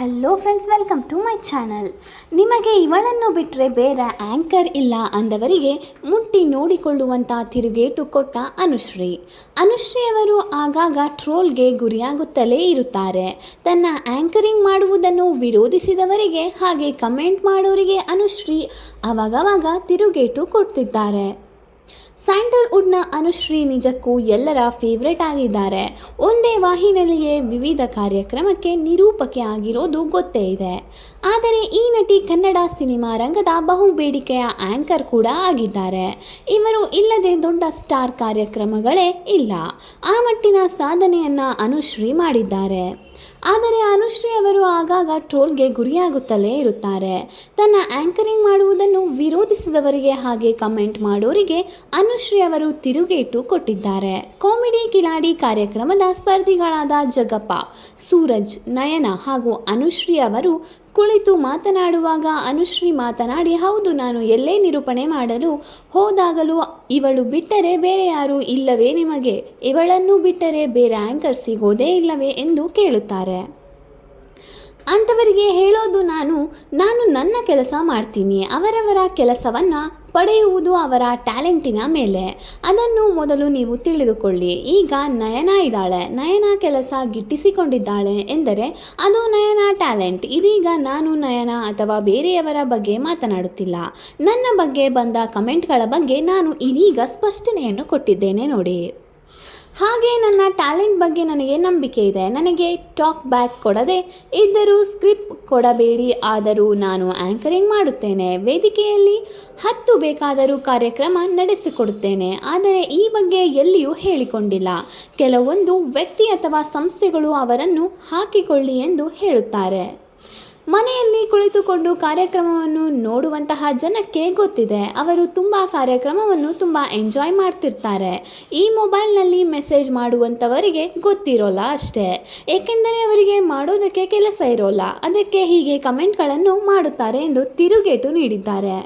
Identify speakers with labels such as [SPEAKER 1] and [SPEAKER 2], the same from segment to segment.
[SPEAKER 1] Hello friends welcome to my channel ನಿಮಗೆ ಇವಳನ್ನು ಬಿಟ್ಟರೆ ಬೇರೆ ಆ್ಯಂಕರ್ ಇಲ್ಲ ಅಂದವರಿಗೆ ಮುಟ್ಟಿ ನೋಡಿಕೊಳ್ಳುವಂಥ ತಿರುಗೇಟು ಕೊಟ್ಟ ಅನುಶ್ರೀ. ಅನುಶ್ರೀ ಅವರು ಆಗಾಗ ಟ್ರೋಲ್ಗೆ ಗುರಿಯಾಗುತ್ತಲೇ ಇರುತ್ತಾರೆ. ತನ್ನ ಆ್ಯಂಕರಿಂಗ್ ಮಾಡುವುದನ್ನು ವಿರೋಧಿಸಿದವರಿಗೆ ಹಾಗೆ ಕಮೆಂಟ್ ಮಾಡೋರಿಗೆ ಅನುಶ್ರೀ ಅವಾಗವಾಗ ತಿರುಗೇಟು ಕೊಡ್ತಿದ್ದಾರೆ. ಸ್ಯಾಂಡಲ್ವುಡ್ನ ಅನುಶ್ರೀ ನಿಜಕ್ಕೂ ಎಲ್ಲರ ಫೇವ್ರೆಟ್ ಆಗಿದ್ದಾರೆ. ಒಂದೇ ವಾಹಿನಿಯಲ್ಲಿಯೇ ವಿವಿಧ ಕಾರ್ಯಕ್ರಮಕ್ಕೆ ನಿರೂಪಕೆ ಆಗಿರೋದು ಗೊತ್ತೇ ಇದೆ. ಆದರೆ ಈ ನಟಿ ಕನ್ನಡ ಸಿನಿಮಾ ರಂಗದ ಬಹುಬೇಡಿಕೆಯ ಆ್ಯಂಕರ್ ಕೂಡ ಆಗಿದ್ದಾರೆ. ಇವರು ಇಲ್ಲದೆ ದೊಡ್ಡ ಸ್ಟಾರ್ ಕಾರ್ಯಕ್ರಮಗಳೇ ಇಲ್ಲ. ಆ ಮಟ್ಟಿನ ಸಾಧನೆಯನ್ನು ಅನುಶ್ರೀ ಮಾಡಿದ್ದಾರೆ. ಆದರೆ ಅನುಶ್ರೀ ಅವರು ಆಗಾಗ ಟ್ರೋಲ್ಗೆ ಗುರಿಯಾಗುತ್ತಲೇ ಇರುತ್ತಾರೆ. ತನ್ನ ಆ್ಯಂಕರಿಂಗ್ ಮಾಡುವುದನ್ನು ವಿರೋಧಿಸಿದವರಿಗೆ ಹಾಗೆ ಕಮೆಂಟ್ ಮಾಡೋರಿಗೆ ಅನುಶ್ರೀ ಅವರು ತಿರುಗೇಟು ಕೊಟ್ಟಿದ್ದಾರೆ. ಕಾಮಿಡಿ ಕಿಲಾಡಿ ಕಾರ್ಯಕ್ರಮದ ಸ್ಪರ್ಧಿಗಳಾದ ಜಗಪ್ಪ, ಸೂರಜ್, ನಯನ ಹಾಗೂ ಅನುಶ್ರೀ ಅವರು ಕುಳಿತು ಮಾತನಾಡುವಾಗ ಅನುಶ್ರೀ ಮಾತನಾಡಿ, ಹೌದು, ನಾನು ಎಲ್ಲೇ ನಿರೂಪಣೆ ಮಾಡಲು ಹೋದಾಗಲೂ ಇವಳು ಬಿಟ್ಟರೆ ಬೇರೆ ಯಾರೂ ಇಲ್ಲವೇ ನಿಮಗೆ? ಇವಳನ್ನು ಬಿಟ್ಟರೆ ಬೇರೆ ಆ್ಯಂಕರ್ ಸಿಗೋದೇ ಇಲ್ಲವೇ? ಎಂದು ಕೇಳುತ್ತಾರೆ. ಅಂಥವರಿಗೆ ಹೇಳೋದು ನಾನು ನಾನು ನನ್ನ ಕೆಲಸ ಮಾಡ್ತೀನಿ, ಅವರವರ ಕೆಲಸವನ್ನು ಪಡೆಯುವುದು ಅವರ ಟ್ಯಾಲೆಂಟಿನ ಮೇಲೆ. ಅದನ್ನು ಮೊದಲು ನೀವು ತಿಳಿದುಕೊಳ್ಳಿ. ಈಗ ನಯನ ಇದ್ದಾಳೆ, ನಯನ ಕೆಲಸ ಗಿಟ್ಟಿಸಿಕೊಂಡಿದ್ದಾಳೆ ಎಂದರೆ ಅದು ನಯನ ಟ್ಯಾಲೆಂಟ್. ಇದೀಗ ನಾನು ನಯನ ಅಥವಾ ಬೇರೆಯವರ ಬಗ್ಗೆ ಮಾತನಾಡುತ್ತಿಲ್ಲ. ನನ್ನ ಬಗ್ಗೆ ಬಂದ ಕಮೆಂಟ್ಗಳ ಬಗ್ಗೆ ನಾನು ಇದೀಗ ಸ್ಪಷ್ಟನೆಯನ್ನು ಕೊಟ್ಟಿದ್ದೇನೆ ನೋಡಿ. ಹಾಗೆ ನನ್ನ ಟ್ಯಾಲೆಂಟ್ ಬಗ್ಗೆ ನನಗೆ ನಂಬಿಕೆ ಇದೆ. ನನಗೆ ಟಾಕ್ ಬ್ಯಾಕ್ ಕೊಡದೆ ಇದ್ದರೂ ಸ್ಕ್ರಿಪ್ಟ್ ಕೊಡಬೇಡಿ. ಆದರೂ ನಾನು ಆ್ಯಂಕರಿಂಗ್ ಮಾಡುತ್ತೇನೆ. ವೇದಿಕೆಯಲ್ಲಿ ಹತ್ತು ಬೇಕಾದರೂ ಕಾರ್ಯಕ್ರಮ ನಡೆಸಿಕೊಡುತ್ತೇನೆ. ಆದರೆ ಈ ಬಗ್ಗೆ ಎಲ್ಲಿಯೂ ಹೇಳಿಕೊಂಡಿಲ್ಲ. ಕೆಲವೊಂದು ವ್ಯಕ್ತಿ ಅಥವಾ ಸಂಸ್ಥೆಗಳು ಅವರನ್ನು ಹಾಕಿಕೊಳ್ಳಿ ಎಂದು ಹೇಳುತ್ತಾರೆ. ಮನೆಯಲ್ಲಿ ಕುಳಿತುಕೊಂಡು ಕಾರ್ಯಕ್ರಮವನ್ನು ನೋಡುವಂತಹ ಜನಕ್ಕೆ ಗೊತ್ತಿದೆ. ಅವರು ತುಂಬ ಕಾರ್ಯಕ್ರಮವನ್ನು ತುಂಬ ಎಂಜಾಯ್ ಮಾಡ್ತಿರ್ತಾರೆ. ಈ ಮೊಬೈಲ್ನಲ್ಲಿ ಮೆಸೇಜ್ ಮಾಡುವಂಥವರಿಗೆ ಗೊತ್ತಿರೋಲ್ಲ ಅಷ್ಟೇ. ಏಕೆಂದರೆ ಅವರಿಗೆ ಮಾಡೋದಕ್ಕೆ ಕೆಲಸ ಇರೋಲ್ಲ. ಅದಕ್ಕೆ ಹೀಗೆ ಕಮೆಂಟ್ಗಳನ್ನು ಮಾಡುತ್ತಾರೆ ಎಂದು ತಿರುಗೇಟು ನೀಡಿದ್ದಾರೆ.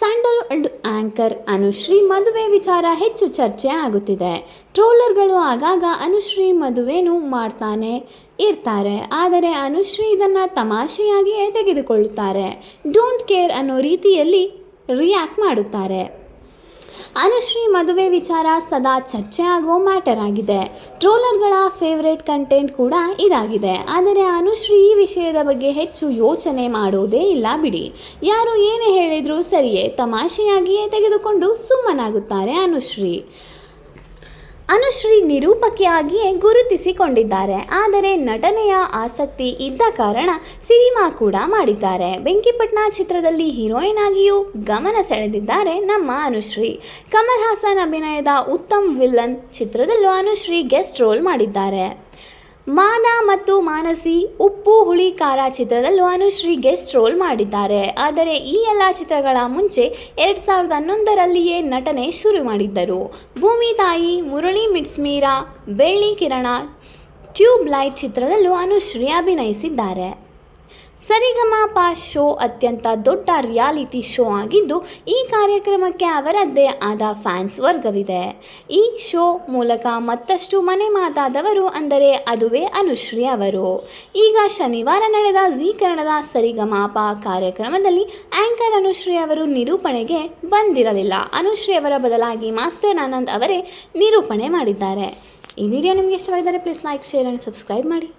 [SPEAKER 1] ಸ್ಯಾಂಡಲ್ವುಡ್ ಆಂಕರ್ ಅನುಶ್ರೀ ಮದುವೆ ವಿಚಾರ ಹೆಚ್ಚು ಚರ್ಚೆ ಆಗುತ್ತಿದೆ. ಟ್ರೋಲರ್ಗಳು ಆಗಾಗ ಅನುಶ್ರೀ ಮದುವೆನೂ ಮಾಡ್ತಾನೆ ಇರ್ತಾರೆ. ಆದರೆ ಅನುಶ್ರೀ ಇದನ್ನು ತಮಾಷೆಯಾಗಿಯೇ ತೆಗೆದುಕೊಳ್ಳುತ್ತಾರೆ. ಡೋಂಟ್ ಕೇರ್ ಅನ್ನೋ ರೀತಿಯಲ್ಲಿ ರಿಯಾಕ್ಟ್ ಮಾಡುತ್ತಾರೆ. ಅನುಶ್ರೀ ಮದುವೆ ವಿಚಾರ ಸದಾ ಚರ್ಚೆ ಆಗೋ ಮ್ಯಾಟರ್ ಆಗಿದೆ. ಟ್ರೋಲರ್ಗಳ ಫೇವ್ರೇಟ್ ಕಂಟೆಂಟ್ ಕೂಡ ಇದಾಗಿದೆ. ಆದರೆ ಅನುಶ್ರೀ ಈ ವಿಷಯದ ಬಗ್ಗೆ ಹೆಚ್ಚು ಯೋಚನೆ ಮಾಡೋದೇ ಇಲ್ಲ ಬಿಡಿ. ಯಾರು ಏನೇ ಹೇಳಿದರೂ ಸರಿಯೇ ತಮಾಷೆಯಾಗಿಯೇ ತೆಗೆದುಕೊಂಡು ಸುಮ್ಮನಾಗುತ್ತಾರೆ ಅನುಶ್ರೀ. ಅನುಶ್ರೀ ನಿರೂಪಕಿಯಾಗಿಯೇ ಗುರುತಿಸಿಕೊಂಡಿದ್ದಾರೆ. ಆದರೆ ನಟನೆಯ ಆಸಕ್ತಿ ಇದ್ದ ಕಾರಣ ಸಿನಿಮಾ ಕೂಡ ಮಾಡಿದ್ದಾರೆ. ಬೆಂಕಿಪಟ್ನ ಚಿತ್ರದಲ್ಲಿ ಹೀರೋಯಿನ್ ಆಗಿಯೂ ಗಮನ ಸೆಳೆದಿದ್ದಾರೆ ನಮ್ಮ ಅನುಶ್ರೀ. ಕಮಲ್ ಹಾಸನ್ ಅಭಿನಯದ ಉತ್ತಮ್ ವಿಲ್ಲನ್ ಚಿತ್ರದಲ್ಲೂ ಅನುಶ್ರೀ ಗೆಸ್ಟ್ ರೋಲ್ ಮಾಡಿದ್ದಾರೆ. ಮಾದ ಮತ್ತು ಮಾನಸಿ ಉಪ್ಪು, ಹುಳಿ, ಖಾರ ಚಿತ್ರದಲ್ಲೂ ಅನುಶ್ರೀ ಗೆಸ್ಟ್ ರೋಲ್ ಮಾಡಿದ್ದಾರೆ. ಆದರೆ ಈ ಎಲ್ಲ ಚಿತ್ರಗಳ ಮುಂಚೆ ಎರಡು ಸಾವಿರದ ಹನ್ನೊಂದರಲ್ಲಿಯೇ ನಟನೆ ಶುರು ಮಾಡಿದ್ದರು. ಭೂಮಿ ತಾಯಿ, Murali meets Meera, Belli Kirana, tube light ಚಿತ್ರದಲ್ಲೂ Anushree ಅಭಿನಯಿಸಿದ್ದಾರೆ. ಸರಿಗಮಪ ಶೋ ಅತ್ಯಂತ ದೊಡ್ಡ ರಿಯಾಲಿಟಿ ಶೋ ಆಗಿದ್ದು, ಈ ಕಾರ್ಯಕ್ರಮಕ್ಕೆ ಅವರದ್ದೇ ಆದ ಫ್ಯಾನ್ಸ್ ವರ್ಗವಿದೆ. ಈ ಶೋ ಮೂಲಕ ಮತ್ತಷ್ಟು ಮನೆ ಮಾತಾದವರು, ಅಂದರೆ ಅದುವೇ ಅನುಶ್ರೀ ಅವರು. ಈಗ ಶನಿವಾರ ನಡೆದ ಜೀ ಕನ್ನಡದ ಸರಿಗಮಪ ಕಾರ್ಯಕ್ರಮದಲ್ಲಿ ಆ್ಯಂಕರ್ ಅನುಶ್ರೀ ಅವರು ನಿರೂಪಣೆಗೆ ಬಂದಿರಲಿಲ್ಲ. ಅನುಶ್ರೀ ಅವರ ಬದಲಾಗಿ ಮಾಸ್ಟರ್ ಆನಂದ್ ಅವರೇ ನಿರೂಪಣೆ ಮಾಡಿದ್ದಾರೆ. ಈ ವಿಡಿಯೋ ನಿಮಗೆ ಇಷ್ಟವಾಗಿದ್ದರೆ please like share and subscribe ಮಾಡಿ.